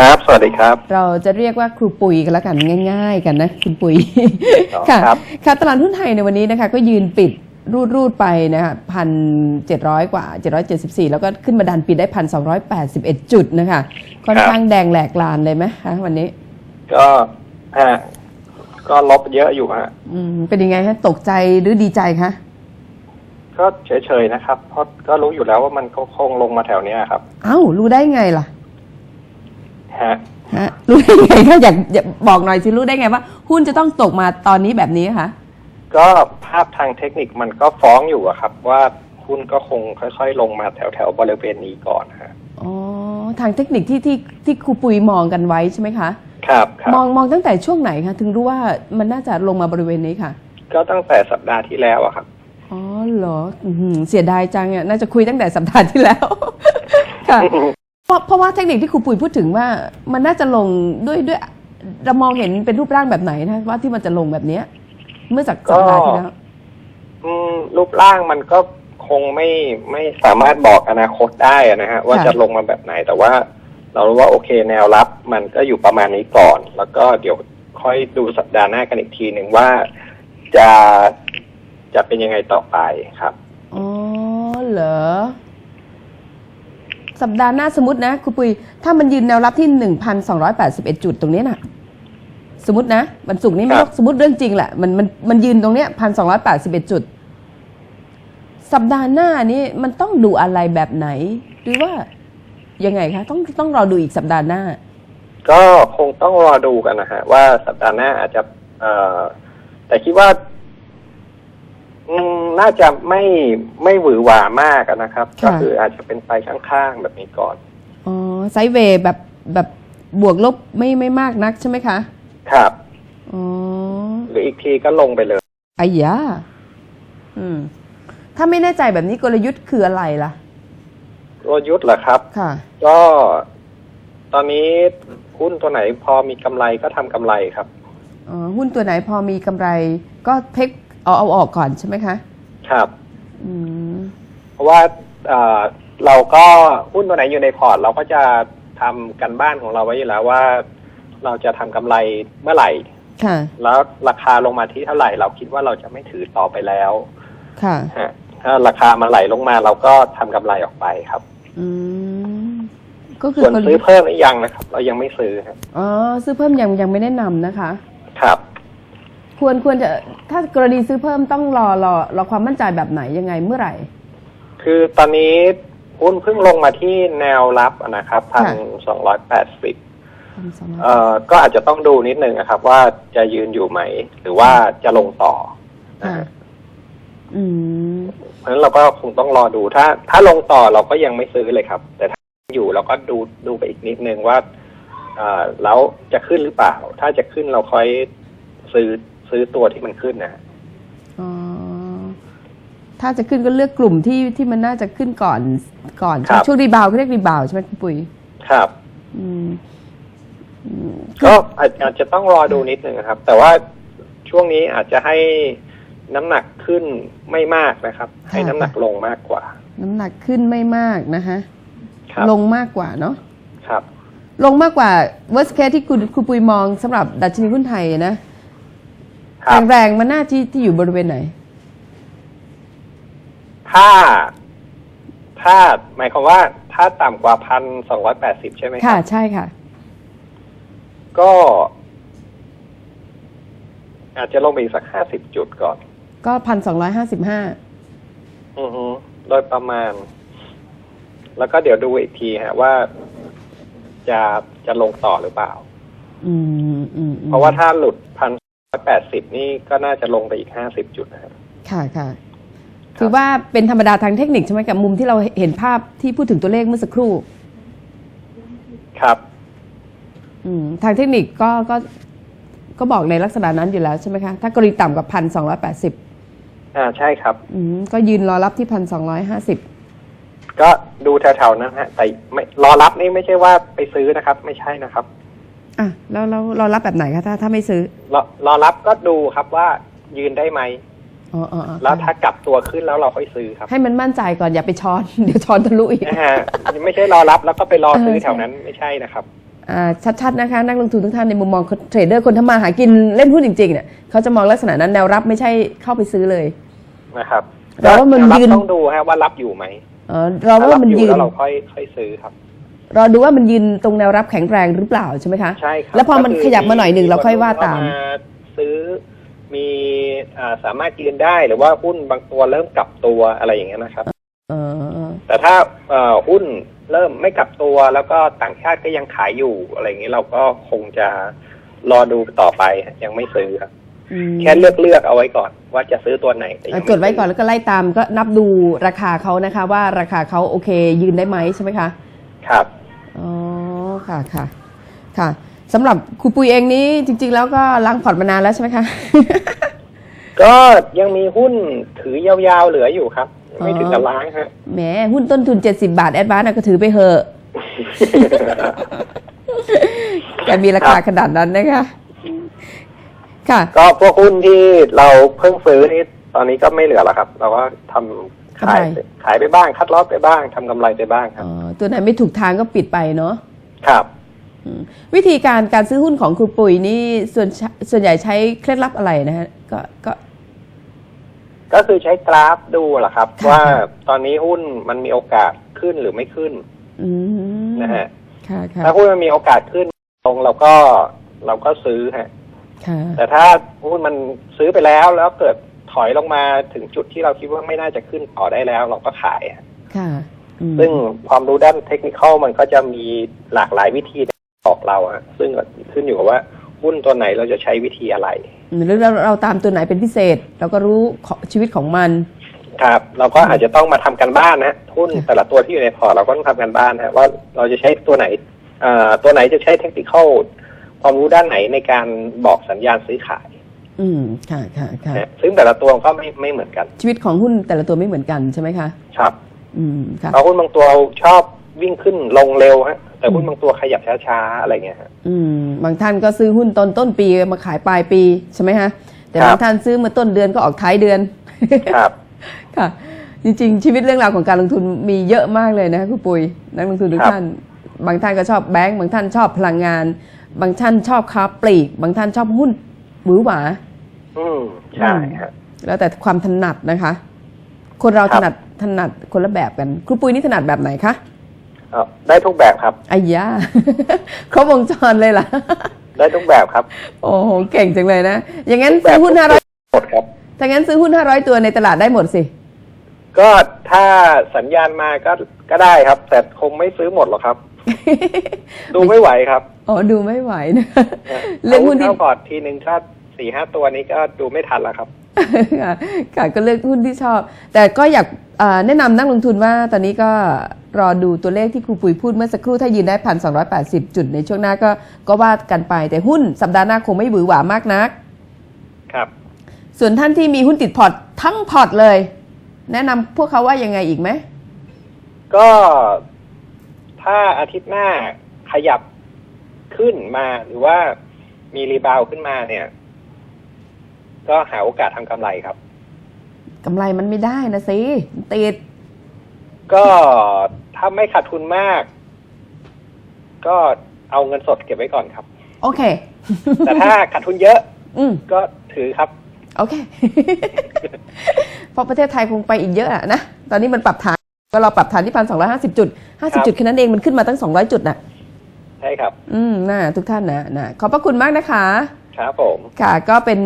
ครับ สวัสดีครับ เราจะเรียกว่าครูปุยกันแล้วกันง่าย ๆ กันนะคุณปุยอ๋อค่ะครับค่ะตลาดหุ้นไทยในวันนี้นะคะ ก็ยืนปิดรูดรูดๆไปนะคะพันเจ็ดร้อยกว่าเจ็ดร้อยเจ็ดสิบสี่แล้วก็ขึ้นมาดันปิดได้พันสองร้อยแปดสิบเอ็ดจุดนะคะค่อนข้างแดงแหลกลานเลยไหมคะวันนี้ ก็ฮะก็ลบเยอะอยู่ฮะอืมเป็นยังไงฮะตกใจหรือดีใจคะก็เฉยๆนะครับ เพราะก็รู้อยู่แล้วว่ามันก็คงลงมาแถวเนี้ยครับ เอ้ารู้ได้ไงล่ะ ฮะฮะรู้ได้ไงคะอยากอยากบอกหน่อยสิรู้ได้ไงว่า หุ้นจะต้องตกมาตอนนี้แบบนี้คะก็ภาพทางเทคนิคมันก็ฟ้องอยู่อะครับ ว่าหุ้นก็คงค่อยๆ ลงมาแถวๆบริเวณนี้ก่อนฮะอ๋อทางเทคนิคที่ที่ที่ครูปุยมองกันไว้ใช่ไหมคะ ครับครับมองมองตั้งแต่ช่วงไหนคะถึงรู้ว่ามันน่าจะลงมาบริเวณนี้ค่ะก็ตั้งแต่สัปดาห์ที่แล้วอะครับ อ๋อเหรออื้อหือเสียดายจังอะน่าจะคุยตั้งแต่สัปดาห์ที่แล้ว ค่ะเพ ราะเพราะว่าเทคนิคที่ครูปุ๋ยพูดถึงว่ามันน่าจะลงด้วยด้วยเรามองเห็นเป็นรูปร่างแบบไหนนะว่าที่มันจะลงแบบเนี้ย เมื่อสักสัปดาห์ที่แล้วอืมรูปร่างมันก็คงไม่ไม่สามารถบอกอนาคตได้อะนะฮะว่าค่ะจะลงมาแบบไหนแต่ว่า เรารู้ว่าโอเคแนวรับมันก็อยู่ประมาณนี้ก่อน แล้วก็เดี๋ยวค่อยดูสัปดาห์หน้ากันอีกทีหนึ่งว่าจะจะเป็นยังไงต่อไปครับอ๋อเหรอ สัปดาห์หน้าสมมตินะครูปุย ถ้ามันยืนแนวรับที่หนึ่งพันสองร้อยแปดสิบเอ็ดจุดตรงนี้น่ะสมมตินะมันสุกร์นี้ไม่ครับต้องสมมติเรื่องจริงแหละมันมันมันยืนตรงเนี้ยพันสองร้อยแปดสิบเอ็ดจุด สัปดาห์หน้านี้มันต้องดูอะไรแบบไหน หรือว่ายังไงคะต้องต้องรอดูอีกสัปดาห์หน้า ก็คงต้องรอดูกันนะฮะว่าสัปดาห์หน้าอาจจะเอ่อแต่คิดว่าอืม น่าจะไม่ไม่หวือหวามากอะนะครับค่ะก็คืออาจจะเป็นไปข้างๆแบบนี้ก่อนอ๋อไซด์เวย์แบบแบบบวกลบไม่ไม่มากนักใช่ไหมคะ ครับอ๋อหรืออีกทีก็ลงไปเลยอายาอืม ถ้าไม่แน่ใจแบบนี้กลยุทธ์คืออะไรล่ะกลยุทธ์เหรอครับ ค่ะ ก็ตอนนี้หุ้นตัวไหนพอมีกำไรก็ทำกำไรครับอ๋อหุ้นตัวไหนพอมีกำไร ก็เทค เอาเอาออกก่อนใช่ไหมคะ ครับ อืม เพราะว่าเอ่อเราก็หุ้นตัวไหนอยู่ในพอร์ต เราก็จะทำกันบ้านของเราไว้อยู่แล้วว่า เราจะทำกำไรเมื่อไหร่ ค่ะ แล้วราคาลงมาที่เท่าไหร่ เราคิดว่าเราจะไม่ถือต่อไปแล้วค่ะ ฮะถ้าราคามันไหลลงมาเราก็ทำกำไรออกไปครับ อืม ก็คือส่วนกลซื้อยุทธ์เพิ่มหรือยังนะครับ เรายังไม่ซื้อครับอ๋อซื้อเพิ่มยังยังไม่แนะนำนะคะ ครับ ควรควรจะถ้ากรณีซื้อเพิ่มต้องรอรอรอความมั่นใจแบบไหนยังไงเมื่อไหร่ คือตอนนี้หุ้นเพิ่งลงมาที่แนวรับอะนะครับพันค่ะสองร้อยแปดสิบพันสองร้อยเอ่อก็อาจจะต้องดูนิดนึงนะครับ ว่าจะยืนอยู่ไหม หรือว่าจะลงต่อนะค่ะฮะอืมเพราะฉะนั้นเราก็คงต้องรอดูถ้า ถ้าลงต่อเราก็ยังไม่ซื้อเลยครับ แต่ถ้าอยู่เราก็ดูดูไปอีกนิดนึงว่าเอ่อแล้วจะขึ้นหรือเปล่า ถ้าจะขึ้นเราค่อยซื้อ ซื้อตัวที่มันขึ้นนะฮะอ๋อถ้าจะขึ้นก็เลือกกลุ่มที่ที่มันน่าจะขึ้นก่อนก่อนใช่ไหมช่วงรีบาวด์เขาเรียกรีบาวด์ใช่ไหมคุณปุ๋ยครับ อืมอืมก็อาจอาจจะต้องรอดูนิดนึงนะครับ แต่ว่าช่วงนี้อาจจะให้น้ำหนักขึ้นไม่มากนะครับ ให้น้ำหนักลงมากกว่า น้ำหนักขึ้นไม่มากนะคะครับลงมากกว่าเนาะครับ ลงมากกว่า worst case ที่คุณคุณปุยมองสำหรับดัชนีหุ้นไทยนะ ครับ แรงๆมันน่าที่ที่อยู่บริเวณไหน ถ้า ถ้าหมายความว่า ถ้าต่ำกว่าพันสองร้อยแปดสิบใช่ไหมคค่ะ รับ ใช่ค่ะ ก็ อาจจะลงไปอีกสักห้าสิบจุดก่อน ก็พันสองร้อยห้าสิบห้าอือฮึโดยประมาณ แล้วก็เดี๋ยวดูอีกทีฮะว่า จะจะลงต่อหรือเปล่า อืมอืมอืมเพราะว่าถ้าหลุดพัน แปดสิบนี่ก็น่าจะลงไปอีกห้าสิบจุดนะครับ ค่ะค่ะถือว่าเป็นธรรมดาทางเทคนิคใช่ไหมกับมุมที่เราเห็นภาพที่พูดถึงตัวเลขเมื่อสักครู่ ครับ อืมทางเทคนิคก็ก็ก็บอกในลักษณะนั้นอยู่แล้วใช่ไหมคะ ถ้ากรณีต่ำกว่าพันสองร้อยแปดสิบอ่าใช่ครับก็ยืนรอรับที่พันสองร้อยห้าสิบก็ดูแถวๆนั้นฮะแต่ไม่รอรับนี่ไม่ใช่ว่าไปซื้อนะครับ ไม่ใช่นะครับ อะแล้วแล้วรอรับแบบไหนคะถ้าถ้าไม่ซื้อรอรอรับก็ดูครับว่ายืนได้ไหมอ๋ออ๋ออ๋อแล้วถ้ากลับตัวขึ้นแล้วเราค่อยซื้อครับ ให้มันมั่นใจก่อนอย่าไปช้อน เดี๋ยวช้อนทะลุอีก นะฮะไม่ใช่รอรับแล้วก็ไปรอซื้อเออใช่แถวนั้นไม่ใช่นะครับ อ่าชัดๆนะคะ นักลงทุนทุกท่านในมุมมองเทรดเดอร์คนทำมาหากินเล่นหุ้นจริงๆเนี่ยเขาจะมองลักษณะนั้นแนวรับไม่ใช่เข้าไปซื้อเลย นะครับแต่ว่ามันรับยืนต้องดูฮะว่ารับอยู่ไหมเออเราถ้าว่ารับมันอยู่ยืนแล้วเราค่อยค่อยซื้อครับ รอดูว่ามันยืนตรงแนวรับแข็งแรงหรือเปล่าใช่ไหมคะใช่ครับแล้วพอมันก็ขยับมาหน่อยหนึ่งเราค่อยว่าตามเซื้อมีอ่าสามารถยืนได้หรือว่าหุ้นบางตัวเริ่มกลับตัวอะไรอย่างเงี้ยนะครับเออแต่ถ้าเอ่อหุ้นเริ่มไม่กลับตัวแล้วก็ต่างชาติก็ยังขายอยู่อะไรอย่างนี้เราก็คงจะรอดูต่อไปฮะยังไม่ซื้อครับอืมแค่เลือกเลือกเอาไว้ก่อนว่าจะซื้อตัวไหนแต่ยังเอ่อม่จดไว้ก่อนซื้แล้วก็ไล่ตามก็นับดูราคาเขานะคะ ว่าราคาเขาโอเคยืนได้ไหมใช่ไหมคะ ครับ อ๋อค่ะค่ะค่ะสำหรับครูปุยเองนี้จริง ๆ แล้วก็ล้างพอร์ตมานานแล้วใช่ไหมคะ ก็ยังมีหุ้นถือยาวๆเหลืออยู่ครับ ไม่ถึงกับล้างฮะแหมหุ้นต้นทุน70บาทแอดวานซ์ก็ถือไปเหอะแกมีราคาขนาดนั้นนะคะ ค่ะ ก็พวกหุ้นที่เราเพิ่งซื้อนี่ตอนนี้ก็ไม่เหลือแล้วครับ เราก็ทำ ขายกำไรขายไปบ้างคัดลอสไปบ้างทำกำไรไปบ้างครับอ๋อตัวไหนไม่ถูกทางก็ปิดไปเนาะครับอืมวิธีการการซื้อหุ้นของครูปุ๋ยนี่ส่วนใช้ส่วนใหญ่ใช้เคล็ดลับอะไรนะฮะก็ก็ก็คือใช้กราฟดูแหละครับค่ะว่าตอนนี้หุ้นมันมีโอกาสขึ้นหรือไม่ขึ้นอืมนะฮะค่ะค่ะถ้าหุ้นมันมีโอกาสขึ้นลงเราก็เราก็ซื้อฮะค่ะแต่ถ้าหุ้นมันซื้อไปแล้วแล้วเกิด ถอยลงมาถึงจุดที่เราคิดว่าไม่น่าจะขึ้นต่อได้แล้ว เราก็ขายฮะค่ะอืมซึ่งความรู้ด้านเทคนิคมันก็จะมีหลากหลายวิธีบอกเราฮะซึ่งขึ้นอยู่กับว่าหุ้นตัวไหนเราจะใช้วิธีอะไรอืมหรือเราเราตามตัวไหนเป็นพิเศษ เราก็รู้ของชีวิตของมัน ครับ เราก็อาจจะต้องมาทำกันบ้านนะหุ้นแต่ละตัวที่อยู่ในพอร์ตเราก็ต้องทำกันบ้านนะว่าเราจะใช้ตัวไหนเอ่อตัวไหนจะใช้เทคนิคความรู้ด้านไหนในการบอกสัญญาณซื้อขาย อืมค่ะค่ะค่ะนะซึ่งแต่ละตัวก็ไม่ไม่เหมือนกัน ชีวิตของหุ้นแต่ละตัวไม่เหมือนกันใช่ไหมคะ ครับ อืมค่ะเพราะหุ้นบางตัวชอบวิ่งขึ้นลงเร็วฮะแต่หุ้นบางตัวขยับช้าๆอะไรเงี้ยฮะอืม บางท่านก็ซื้อหุ้นตอนต้นปีมาขายปลายปีใช่ไหมฮะ แต่ครับบางท่านซื้อมาต้นเดือนก็ออกท้ายเดือน ครับ ค่ะ จริง ๆ ชีวิตเรื่องราวของการลงทุนมีเยอะมากเลยนะคะคุณปุยนักลงทุนทุกครับท่าน บางท่านก็ชอบแบงก์บางท่านชอบพลังงาน บางท่านชอบค้าปลีก บางท่านชอบหุ้นหวือหวา อืมใช่ฮะแล้วแต่ความถนัดนะคะ คนเราครัถบนัดถนัดคนละแบบกัน ครูปุยนี่ถนัดแบบไหนคะเอ่อได้ทุกแบบครับอายาครบวงจรเลยล่ะ ได้ทุกแบบครับ โอ้โหเก่งจังเลยนะ อย่างนั้นซื้อหุ้นห้าร้อยหมดครับถ้างั้นซื้อหุ้นห้าร้อยตัวในตลาดได้หมดสิ ก็ถ้าสัญญาณมาก็ก็ได้ครับ แต่คงไม่ซื้อหมดหรอกครับ ดูไม่ไหวครับ อ๋อ ดูไม่ไหวนะ เรื่องหุ้นที่เข้าพอร์ตทีหนึ่งถ้า สี่ห้าตัวนี้ก็ดูไม่ทันแล้วครับค่ะค่ะก็เลือกหุ้นที่ชอบ แต่ก็อยากเอ่อแนะนำนักลงทุนว่าตอนนี้ก็รอดูตัวเลขที่ครูปุ๋ยพูดเมื่อสักครู่ถ้ายืนได้พันสองจุดในช่วงหน้าก็ก็ว่ากันไป แต่หุ้นสัปดาห์หน้าคงไม่หวือหวามากนัก ครับ ส่วนท่านที่มีหุ้นติดพอร์ตทั้งพอร์ตเลย แนะนำพวกเขาว่ายังไงอีกไหมก็ถ้าอาทิตย์หน้าขยับขึ้นมาหรือว่ามีรีบาวด์ขึ้นมาเนี่ย ก็หาโอกาสทำกำไรครับ กำไรมันไม่ได้นะสิติด ก็ถ้าไม่ขาดทุนมาก ก็เอาเงินสดเก็บไว้ก่อนครับ โอเค แต่ถ้าขาดทุนเยอะอืม ก็ถือครับ โอเค เพราะประเทศไทยคงไปอีกเยอะอะนะ ตอนนี้มันปรับฐานก็เราปรับฐานที่พันสองร้อยห้าสิบจุดห้าสิบจุดแค่นั้นเองมันขึ้นมาตั้งสองร้อยจุดน่ะ ใช่ครับ อืมน่าทุกท่านนะนะขอบพระคุณมากนะคะ ครับผม ค่ะ ก็เป็น